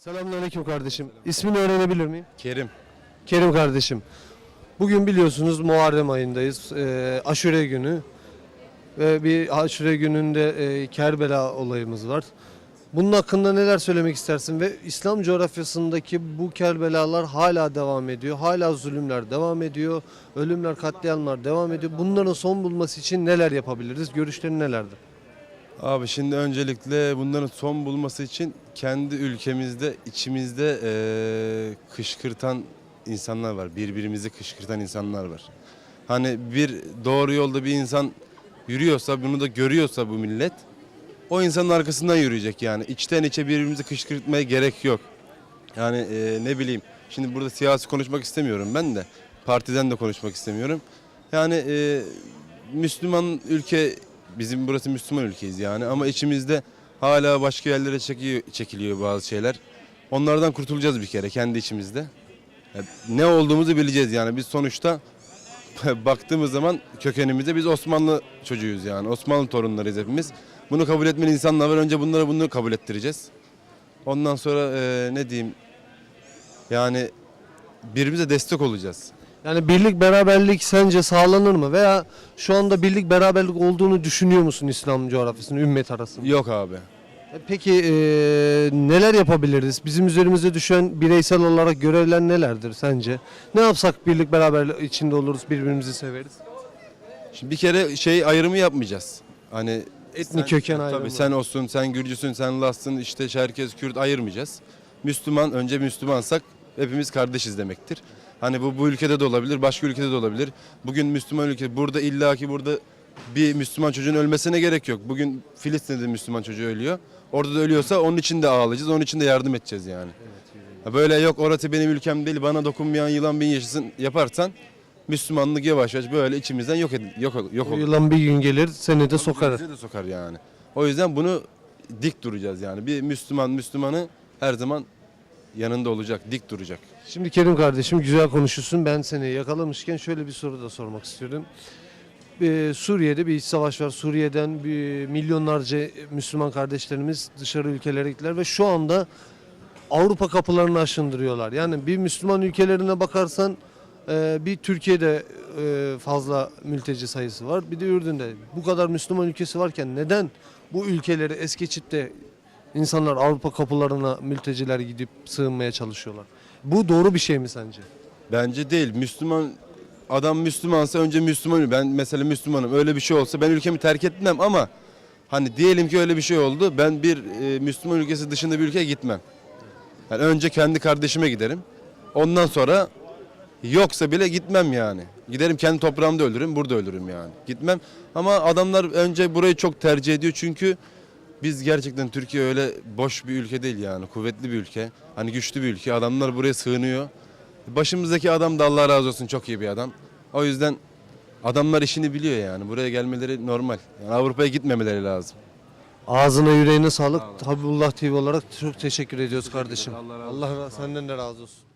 Selamünaleyküm kardeşim. İsmini öğrenebilir miyim? Kerim. Kerim kardeşim. Bugün biliyorsunuz Muharrem ayındayız. Ee, aşure günü. Ve bir aşure gününde e, Kerbela olayımız var. Bunun hakkında neler söylemek istersin ve İslam coğrafyasındaki bu Kerbelalar hala devam ediyor. Hala zulümler devam ediyor. Ölümler, katliamlar devam ediyor. Bunların son bulması için neler yapabiliriz? Görüşlerin nelerdir? Abi şimdi öncelikle bunların son bulması için kendi ülkemizde, içimizde eee, kışkırtan insanlar var. Birbirimizi kışkırtan insanlar var. Hani bir doğru yolda bir insan yürüyorsa, bunu da görüyorsa bu millet, o insanın arkasından yürüyecek yani. İçten içe birbirimizi kışkırtmaya gerek yok. Yani eee, ne bileyim, şimdi burada siyasi konuşmak istemiyorum ben de. Partiden de konuşmak istemiyorum. Yani eee, Müslüman ülke, bizim burası Müslüman ülkeyiz yani ama içimizde hala başka yerlere çekiyor, çekiliyor bazı şeyler. Onlardan kurtulacağız bir kere kendi içimizde. Ya Ne olduğumuzu bileceğiz yani biz sonuçta baktığımız zaman kökenimize biz Osmanlı çocuğuyuz yani. Osmanlı torunlarıyız hepimiz. Bunu kabul etmeyen insanlar var. Önce bunlara bunu kabul ettireceğiz. Ondan sonra eee, ne diyeyim yani birbirimize destek olacağız. Yani birlik beraberlik sence sağlanır mı? Veya şu anda birlik beraberlik olduğunu düşünüyor musun İslam coğrafyasının ümmet arasında? Yok abi. E Peki e, neler yapabiliriz? Bizim üzerimize düşen bireysel olarak görevler nelerdir sence? Ne yapsak birlik beraberlik içinde oluruz, birbirimizi severiz? Şimdi bir kere şey ayrımı yapmayacağız. Hani Etnik köken tabii ayrımı. sen olsun, sen Gürcüsün, sen Lassın, işte Çerkez, Kürt ayırmayacağız. Müslüman, önce Müslümansak hepimiz kardeşiz demektir. Hani bu bu ülkede de olabilir, başka ülkede de olabilir. Bugün Müslüman ülke, burada illaki burada bir Müslüman çocuğun ölmesine gerek yok. Bugün Filistin'de de Müslüman çocuğu ölüyor. Orada da ölüyorsa onun için de ağlayacağız, onun için de yardım edeceğiz yani. Böyle yok orası benim ülkem değil, bana dokunmayan yılan bin yaşasın yaparsan Müslümanlık yavaş yavaş böyle içimizden yok edin, yok yok olur. yılan bir gün gelir, seni de sokar. Bizi de sokar yani. O yüzden bunu dik duracağız yani. Bir Müslüman Müslümanı her zaman yanında olacak, dik duracak. Şimdi Kerim kardeşim güzel konuşuyorsun. Ben seni yakalamışken şöyle bir soru da sormak istiyorum. Ee, Suriye'de bir iç savaş var. Suriye'den bir milyonlarca Müslüman kardeşlerimiz dışarı ülkelere gittiler ve şu anda Avrupa kapılarını aşındırıyorlar. Yani bir Müslüman ülkelerine bakarsan e, bir Türkiye'de e, fazla mülteci sayısı var. Bir de Ürdün'de. Bu kadar Müslüman ülkesi varken neden bu ülkeleri es geçip de insanlar Avrupa kapılarına mülteciler gidip sığınmaya çalışıyorlar? Bu doğru bir şey mi sence? Bence değil. Müslüman adam Müslümansa önce Müslüman. Ben mesela Müslümanım. Öyle bir şey olsa ben ülkemi terk etmem ama hani diyelim ki öyle bir şey oldu. Ben bir e, Müslüman ülkesi dışında bir ülkeye gitmem. Yani önce kendi kardeşime giderim. Ondan sonra yoksa bile gitmem yani. Giderim kendi toprağımda ölürüm, burada ölürüm yani. Gitmem. Ama adamlar önce burayı çok tercih ediyor çünkü biz gerçekten Türkiye öyle boş bir ülke değil yani. Kuvvetli bir ülke. Hani güçlü bir ülke. Adamlar buraya sığınıyor. Başımızdaki adam da Allah razı olsun çok iyi bir adam. O yüzden adamlar işini biliyor yani. Buraya gelmeleri normal. Yani Avrupa'ya gitmemeleri lazım. Ağzına yüreğine sağlık. Habibullah TV olarak çok teşekkür ediyoruz kardeşim. Allah razı Allah senden de razı olsun.